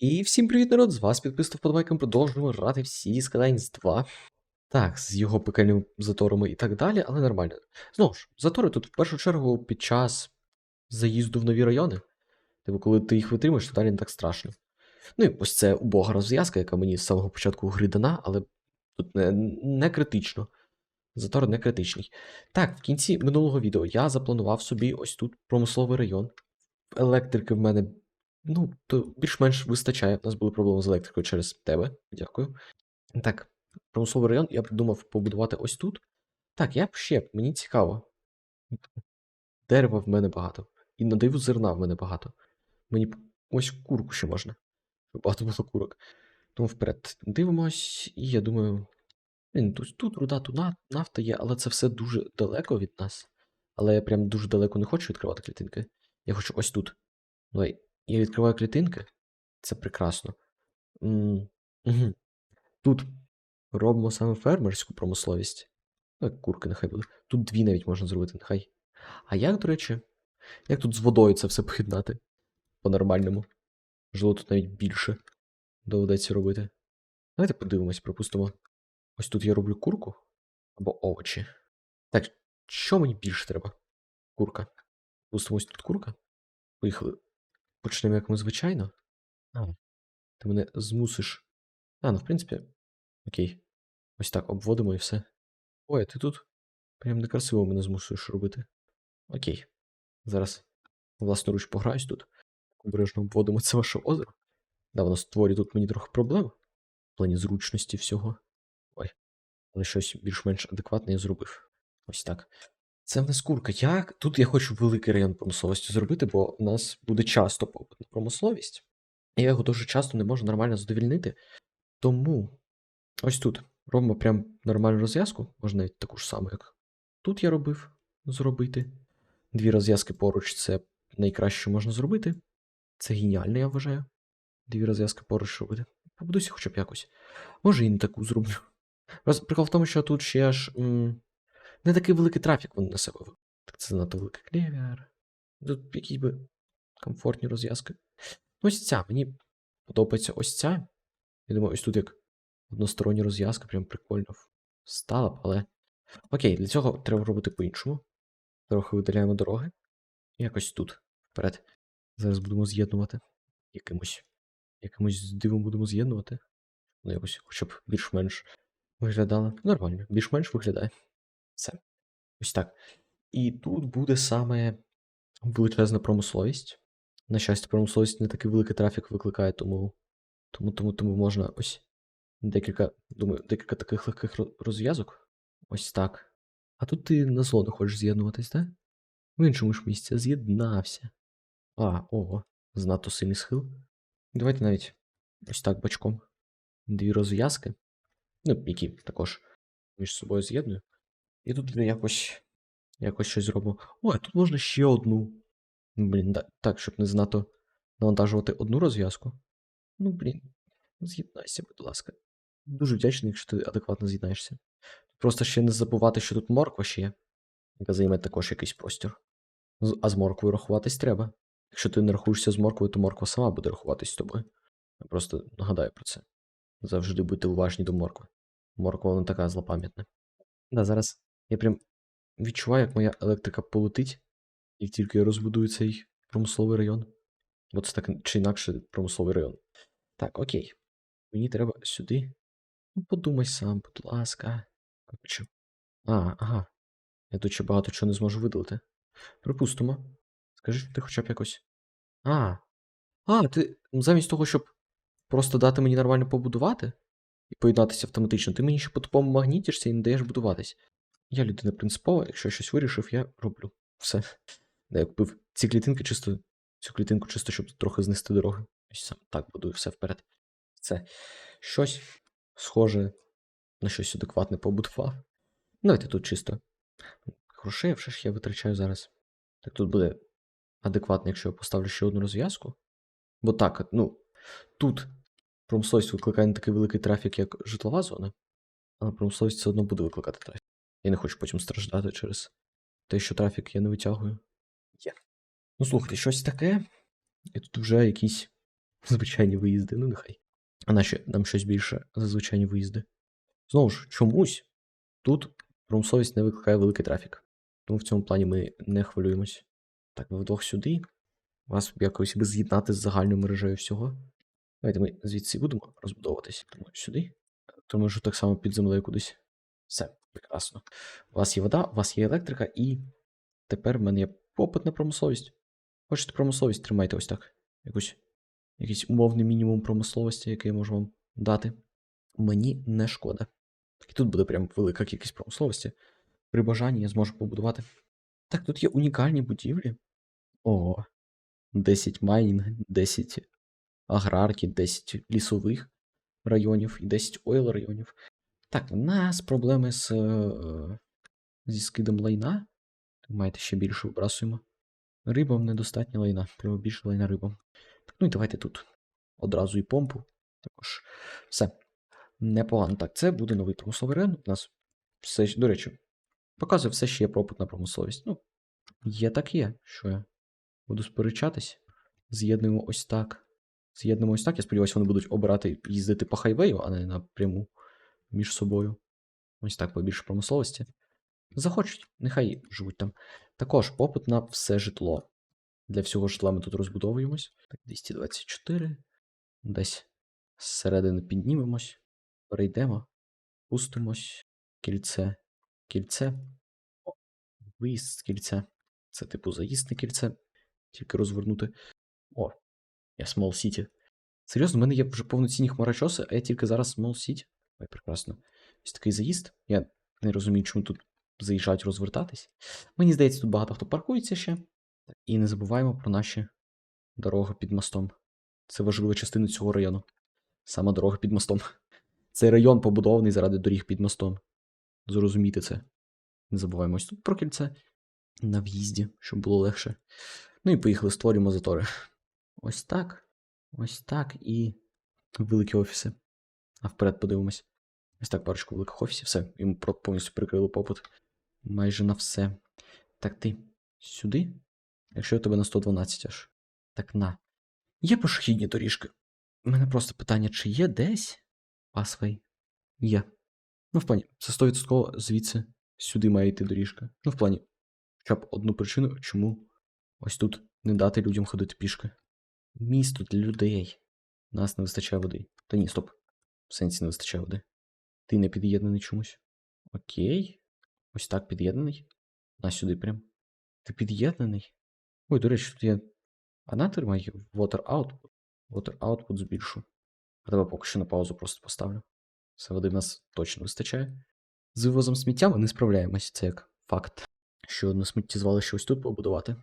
І всім привіт, народ! З вас підписав подбайком, продовжуємо грати в Sea Skylines 2. Так, з його пекельними заторами і так далі, але нормально. Знову ж, затори тут в першу чергу під час заїзду в нові райони. Типу, коли ти їх витримаєш, то далі не так страшно. Ну і ось це убога розв'язка, яка мені з самого початку гри дана, але тут не, не критично. Затор не критичний. Так, в кінці минулого відео я запланував собі ось тут промисловий район. Електрики в мене Ну, то більш-менш вистачає. У нас були проблеми з електрикою через тебе. Дякую. Так, промисловий район я придумав побудувати ось тут. Так, я б ще, мені цікаво. Дерева в мене багато. І на диву зерна в мене багато. Мені ось курку ще можна. Багато було курок. Тому вперед дивимось, і я думаю. Блін, тут, тут руда, тут нафта є, але це все дуже далеко від нас. Але я прям дуже далеко не хочу відкривати клітинки. Я хочу ось тут. Давай, я відкриваю клітинки. Це прекрасно. Тут робимо саме фермерську промисловість. Ну, як курки нехай буде. Тут дві навіть можна зробити, нехай. А як, до речі, як тут з водою це все поєднати? По-нормальному. Можливо, тут навіть більше доведеться робити. Давайте подивимось, припустимо. Ось тут я роблю курку або овочі. Так, що мені більше треба? Курка. Пустимо ось тут курка. Поїхали. Почнемо, як ми звичайно. А, ти мене змусиш. А, ну, в принципі, окей. Ось так обводимо і все. Ой, а ти тут прям некрасиво мене змусуєш робити. Окей. Зараз власноруч пограюсь тут. Обережно обводимо це ваше озеро. Да, воно створює тут мені трохи проблем. В плані зручності всього. Ой. Але щось більш-менш адекватне я зробив. Ось так. Це в нас курка. Як? Тут я хочу великий район промисловості зробити, бо у нас буде часто попит на промисловість. І я його дуже часто не можу нормально задовільнити. Тому ось тут робимо прям нормальну розв'язку. Можна навіть таку ж саму, як тут я робив, зробити. Дві розв'язки поруч це найкраще, що можна зробити. Це геніально, я вважаю. Дві розв'язки поруч робити. Побудуйся хоча б якось. Може і не таку зроблю. Прикол в тому, що тут ще ж. м, не такий великий трафік вони на себе. вели. Так це занадто великий клевер. Тут якісь би комфортні розв'язки. Ну, ось ця. Мені подобається ось ця. Я думаю, ось тут як одностороння розв'язка, прям прикольно стала б, але. Окей, для цього треба робити по-іншому. Трохи видаляємо дороги. Якось тут. Вперед. Зараз будемо з'єднувати. Якимось. Якимось дивом будемо з'єднувати. Ну, якось, хоча б більш-менш виглядало. Нормально, більш-менш виглядає. Все. Ось так. І тут буде саме величезна промисловість. На щастя, промисловість не такий великий трафік викликає, тому, тому, тому, тому можна ось декілька, думаю, декілька таких легких розв'язок. Ось так. А тут ти на зло не хочеш з'єднуватись, так? В іншому ж місці з'єднався. А, ого, знато сильний схил. Давайте навіть ось так бочком. Дві розв'язки. Ну, які також між собою з'єдную. І тут якось, якось щось зробимо. Ой, а тут можна ще одну. Ну, Блін, да, так, щоб не знато навантажувати одну розв'язку. Ну, блін, з'єднайся, будь ласка. Дуже вдячний, якщо ти адекватно з'єднаєшся. Просто ще не забувати, що тут морква ще є, яка займе також якийсь простір. А з морквою рахуватись треба. Якщо ти не рахуєшся з морквою, то морква сама буде рахуватись з тобою. Я просто нагадаю про це. Завжди будьте уважні до моркви. Морква вона така злопам'ятна. Да, зараз я прям відчуваю, як моя електрика полетить, як тільки я розбудую цей промисловий район. Бо це так чи інакше промисловий район. Так, окей. Мені треба сюди. Ну, подумай сам, будь ласка. А, ага. Я тут ще багато чого не зможу видалити. Припустимо. Скажи, що ти хоча б якось. А. А, ти замість того, щоб просто дати мені нормально побудувати і поєднатися автоматично, ти мені ще по тупому магнітишся і не даєш будуватись. Я людина принципова, якщо я щось вирішив, я роблю. Все. Да, я купив ці клітинки чисто, цю клітинку чисто, щоб трохи знести дороги. Ось саме так будую все вперед. Це щось схоже на щось адекватне побудував. Давайте тут чисто. Грошей вже ж я витрачаю зараз. Так тут буде адекватно, якщо я поставлю ще одну розв'язку. Бо так, ну, тут промисловість викликає не такий великий трафік, як житлова зона, але промисловість все одно буде викликати трафік. Я не хочу потім страждати через те, що трафік я не витягую. Є. Ну, слухайте, щось таке. І тут вже якісь Звичайні виїзди, ну нехай. А наші нам щось більше за звичайні виїзди. Знову ж, чомусь тут промисловість не викликає великий трафік. Тому в цьому плані ми не хвилюємось. Так, ви вдвох сюди. Вас якось би з'єднати з загальною мережею всього. Давайте ми звідси будемо розбудовуватись. Тому сюди. Тому що так само під землею кудись. Все, прекрасно. У вас є вода, у вас є електрика, і тепер в мене є попит на промисловість. Хочете промисловість, тримайте ось так. Якусь, якийсь умовний мінімум промисловості, який я можу вам дати. Мені не шкода. І тут буде прям велика кількість промисловості. При бажанні я зможу побудувати. Так, тут є унікальні будівлі. Ого. 10 майнінг, 10 аграрки, 10 лісових районів і 10 ойл районів. Так, у нас проблеми з, е, зі скидом лайна. Маєте ще більше вибрасуємо. Рибам недостатньо лайна. Треба більше лайна рибам. Так, ну і давайте тут одразу і помпу. Також все. Непогано. Так, це буде новий промисловий район. У нас все, щ- до речі, показує все, що є пропит на промисловість. Ну, є так є, що я буду сперечатись. З'єднуємо ось так. З'єднуємо ось так. Я сподіваюся, вони будуть обирати їздити по хайвею, а не напряму між собою. Ось так побільше промисловості. Захочуть, нехай живуть там. Також попит на все житло. Для всього житла ми тут розбудовуємось. Так, 224. Десь зсередини піднімемось. Перейдемо. Пустимось. Кільце. Кільце. О, виїзд з кільця. Це типу заїзд на кільце. Тільки розвернути. О, я Small City. Серйозно, в мене є вже повноцінні хмарочоси, а я тільки зараз Small City. Ой, прекрасно. Ось такий заїзд. Я не розумію, чому тут заїжджають розвертатись. Мені здається, тут багато хто паркується ще. І не забуваємо про наші дороги під мостом. Це важлива частина цього району. Саме дорога під мостом. Цей район побудований заради доріг під мостом. Зрозумійте це. Не забуваємо ось тут про кільце на в'їзді, щоб було легше. Ну і поїхали, створюємо затори. Ось так. Ось так і великі офіси. А вперед подивимось. Ось так, парочку великих офісів, все, йому повністю перекрили попит. Майже на все. Так ти сюди? Якщо у тебе на 112 аж. Так на. Є пішохідні доріжки. У мене просто питання, чи є десь пасвей? Є. Ну, в плані, це 100% звідси сюди має йти доріжка. Ну, в плані, хоча б одну причину, чому ось тут не дати людям ходити пішки. Місто для людей. Нас не вистачає води. Та ні, стоп. В сенсі не вистачає води. Ти не під'єднаний чомусь. Окей. Ось так під'єднаний. На сюди прям. Ти під'єднаний. Ой, до речі, тут є. А на тримай water output. Water output збільшу. А тебе поки що на паузу просто поставлю. Все води в нас точно вистачає. З вивозом сміття ми не справляємось, це як факт. Ще одне сміттєзвалище ось тут побудувати.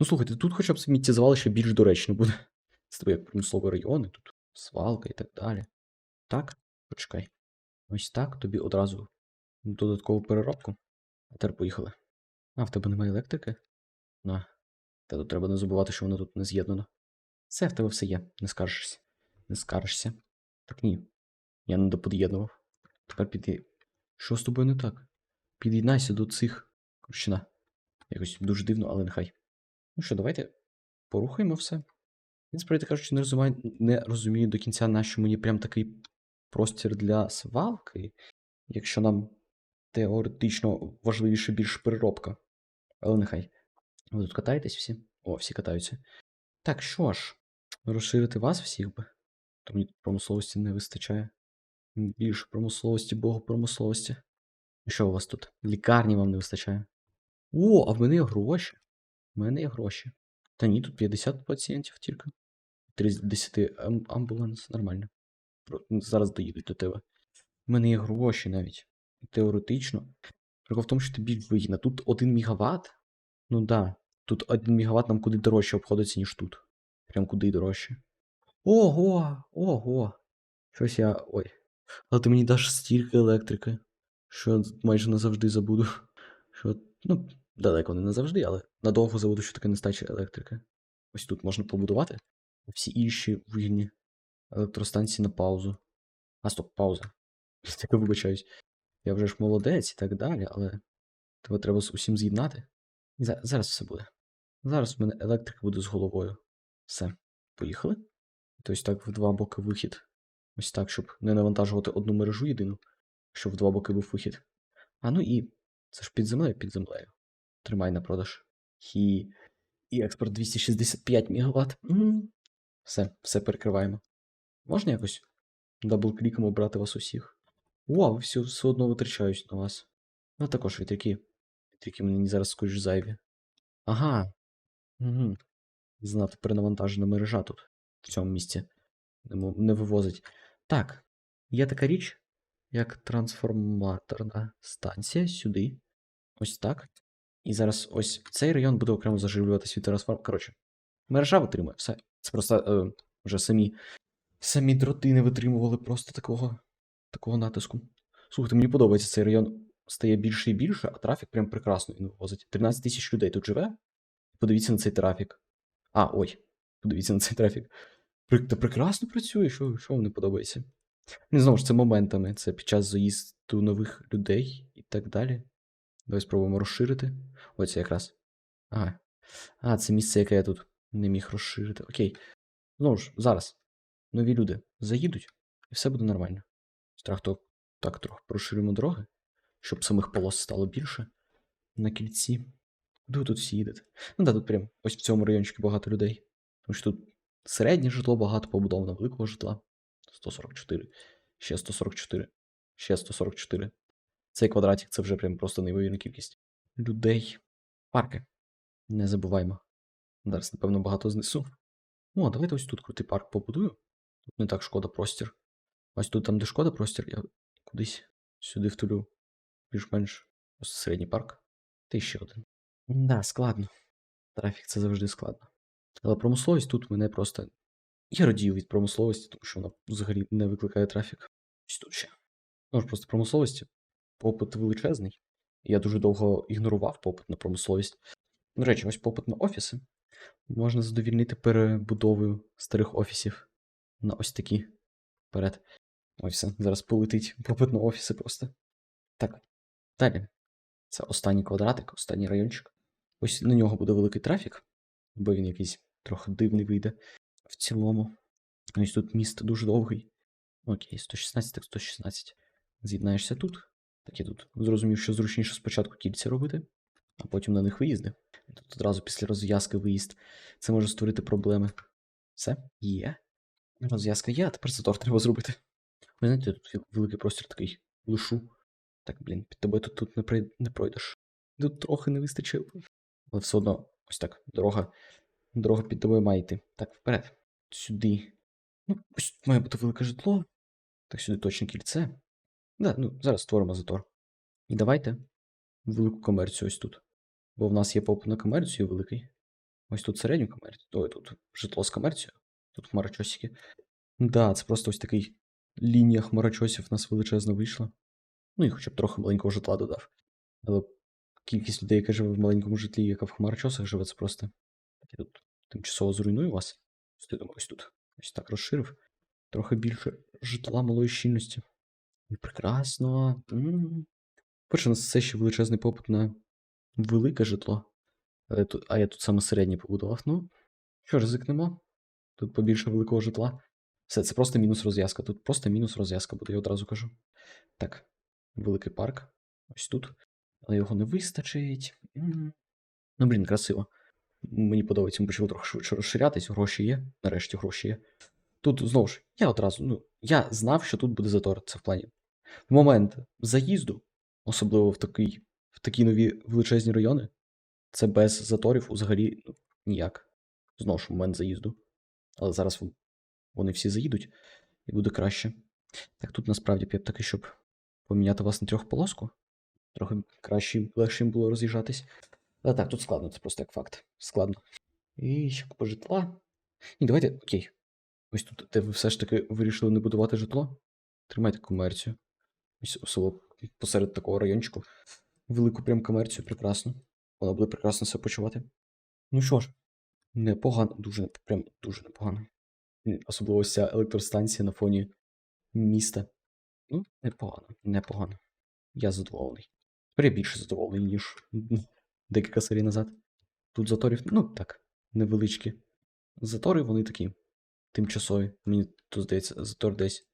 Ну слухайте, тут хоча б сміттєзвалище більш доречно буде. Це як промислові райони, тут свалка і так далі. Так, почекай. Ось так тобі одразу додаткову переробку. А тепер поїхали. А, в тебе немає електрики? На. Та тут треба не забувати, що воно тут не з'єднано. Все, в тебе все є, не скаржишся. Не скаржишся. Так ні. Я не допод'єднував. Тепер під'є... Що з тобою не так? Під'єднайся до цих. Коротше. Якось дуже дивно, але нехай. Ну що, давайте порухаємо все. Я справді кажучи, не розумію, не розумію до кінця, нащо мені прям такий простір для свалки, якщо нам теоретично важливіше більш переробка. Але нехай. Ви тут катаєтесь всі? О, всі катаються. Так, що ж, розширити вас всіх би. То мені тут промисловості не вистачає. Більше промисловості, богу промисловості. Що у вас тут? Лікарні вам не вистачає. О, а в мене є гроші. В мене є гроші. Та ні, тут 50 пацієнтів тільки. 30 ам- амбуланс, нормально. Ну, Зараз доїдуть до тебе. У мене є гроші навіть. Теоретично. Прикол в тому, що тобі вигідно. Тут 1 мегаватт. Ну да. Тут 1 мегаватт нам куди дорожче обходиться, ніж тут. Прям куди дорожче. Ого! Ого! Щось я. Ой. Але ти мені даш стільки електрики, що майже назавжди забуду. Що, ну, далеко не назавжди, але надовго забуду, що таке нестача електрики. Ось тут можна побудувати. Всі інші вигідні електростанції на паузу. А, стоп, пауза. Так вибачаюсь. Я вже ж молодець і так далі, але тебе треба з усім з'єднати. За- зараз все буде. Зараз в мене електрика буде з головою. Все, поїхали. Ось так в два боки вихід. Ось так, щоб не навантажувати одну мережу єдину, щоб в два боки був вихід. А ну і це ж під землею, під землею. Тримай на продаж. І, і експорт 265 МВт. Все, все перекриваємо. Можна якось дабл-кліком обрати вас усіх? Вау, все, все одно витрачаюсь на вас. Ну також вітряки. Вітряки мені зараз скоріш зайві. Ага. Угу. Знати перенавантажена мережа тут, в цьому місці. Не, не вивозить. Так, є така річ, як трансформаторна станція сюди. Ось так. І зараз ось цей район буде окремо заживлюватися від трансформ. Коротше, мережа витримує все. Це просто е, вже самі, самі дроти не витримували просто такого, такого натиску. Слухайте, мені подобається цей район. Стає більше і більше, а трафік прям прекрасно він вивозить. 13 тисяч людей тут живе. Подивіться на цей трафік. А, ой, подивіться на цей трафік. Та прекрасно працює, що, що вам не подобається. Не знову ж це моментами, це під час заїзду нових людей і так далі. Давай спробуємо розширити. Ось це якраз. Ага. А, це місце, яке я тут не міг розширити. Окей. Знову ж, зараз. Нові люди заїдуть, і все буде нормально. Страх то так трохи розширюємо дороги, щоб самих полос стало більше на кільці. Куди ви тут всі їдете? Ну так, тут прям ось в цьому райончику багато людей. Тому що тут середнє житло багато побудовано, великого житла. 144. Ще 144. Ще 144. Цей квадратик це вже прям просто неймовірна кількість. Людей. Парки. Не забуваймо. Зараз, напевно, багато знесу. О, давайте ось тут крутий парк побудую. Тут не так шкода простір. Ось тут там, де шкода простір, я кудись сюди втулю. Більш-менш ось середній парк. Та ще один. Да, складно. Трафік це завжди складно. Але промисловість тут мене просто. Я радію від промисловості, тому що вона взагалі не викликає трафік. Ось тут ще. Ну ж просто промисловості. Попит величезний. Я дуже довго ігнорував попит на промисловість. До речі, ось попит на офіси. Можна задовільнити перебудовою старих офісів на ось такі. Вперед. Ось все. Зараз полетить попит на офіси просто. Так. Далі. Це останній квадратик, останній райончик. Ось на нього буде великий трафік, бо він якийсь трохи дивний вийде в цілому. Ось тут міст дуже довгий. Окей, 116, так 116. З'єднаєшся тут. Так я тут зрозумів, що зручніше спочатку кільця робити, а потім на них виїзди. Тут одразу після розв'язки виїзд. Це може створити проблеми. Все, є. Розв'язка є, а тепер затор треба зробити. Ви знаєте, тут великий простір такий лишу. Так, блін, під тобою тут, тут не, прой- не пройдеш. Тут трохи не вистачило. Але все одно, ось так, дорога. Дорога під тобою має йти. Так, вперед. Сюди. Ну, ось має бути велике житло. Так, сюди точно кільце. Да, ну, зараз створимо затор. І давайте велику комерцію ось тут. Бо в нас є попит на комерцію великий. Ось тут середню комерцію. Ой, тут житло з комерцією. Тут хмарочосики. Да, це просто ось такий лінія хмарочосів в нас величезно вийшла. Ну і хоча б трохи маленького житла додав. Але кількість людей, яка живе в маленькому житлі, яка в хмарочосах живе, це просто. Я тут тимчасово зруйную вас. Ось ти думаю, ось тут. Ось так розширив. Трохи більше житла малої щільності. І прекрасно. Перше, у нас все ще величезний попит на велике житло. А я тут саме середнє побудував. Ну, що, ризикнемо? Тут побільше великого житла. Все, це просто мінус розв'язка. Тут просто мінус розв'язка буде, я одразу кажу. Так, великий парк. Ось тут. Але його не вистачить. Ну, блін, красиво. Мені подобається, ми почали трохи швидше розширятись, гроші є. Нарешті гроші є. Тут знову ж, я одразу, ну, я знав, що тут буде затор. Це в плані. В момент заїзду, особливо в такий, в такі нові величезні райони, це без заторів взагалі ну, ніяк. Знову ж момент заїзду. Але зараз вони всі заїдуть, і буде краще. Так, тут насправді б я б таки, щоб поміняти вас на трьохполоску. Трохи краще, легше їм було роз'їжджатись. Але так, тут складно, це просто як факт. Складно. І ще купа житла. Ні, давайте, окей. Ось тут, де ви все ж таки вирішили не будувати житло. Тримайте комерцію. Ось особливо посеред такого райончику. Велику прям комерцію, прекрасно. Вона буде прекрасно себе почувати. Ну що ж, непогано, дуже прям дуже непогано. Особливо ця електростанція на фоні міста. Ну, непогано, непогано. Я задоволений. Тепер я більше задоволений, ніж декілька серій назад. Тут заторів, ну так, невеличкі. Затори вони такі тимчасові. Мені тут здається, затор десь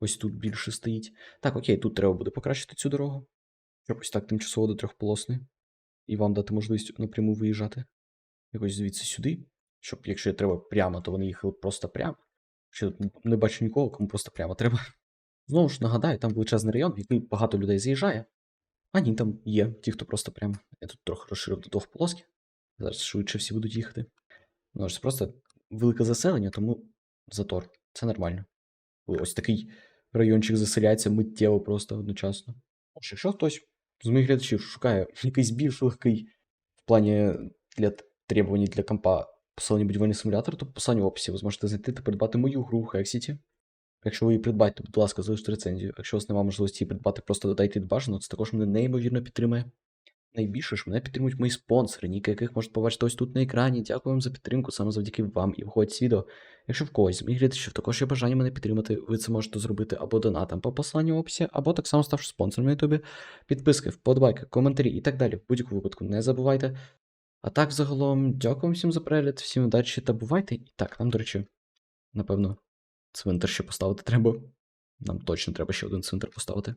ось тут більше стоїть. Так, окей, тут треба буде покращити цю дорогу. Щоб ось так тимчасово до трьохполосної. І вам дати можливість напряму виїжджати. Якось звідси сюди. Щоб, якщо треба прямо, то вони їхали просто прямо. Тут не бачу нікого, кому просто прямо треба. Знову ж нагадаю, там величезний район, який багато людей заїжджає. А ні, там є ті, хто просто прямо. Я тут трохи розширив до двох полоски. Зараз швидше всі будуть їхати. Ну, це просто велике заселення, тому затор. Це нормально. Ось такий райончик заселяється миттєво просто одночасно. Тож, якщо хтось з моїх глядачів шукає якийсь більш легкий в плані для требувань для компа посилення будівельний симулятор, то посилання в описі ви зможете знайти та придбати мою гру Hexity. Якщо ви її придбаєте, будь ласка, залиште рецензію. Якщо у вас немає можливості її придбати, просто додайте від бажаного, це також мене неймовірно підтримує. Найбільше ж мене підтримують мої спонсори, ніки яких можете побачити ось тут на екрані. Дякую вам за підтримку, саме завдяки вам і виходить з відео. Якщо в когось з моїх глядачів також є бажання мене підтримати, ви це можете зробити або донатом по посиланню в описі, або так само ставши спонсором на ютубі. Підписки, вподобайки, коментарі і так далі. В будь-якому випадку не забувайте. А так, загалом, дякую всім за перегляд, всім удачі та бувайте. І так, нам, до речі, напевно, цвинтар ще поставити треба. Нам точно треба ще один цвинтар поставити.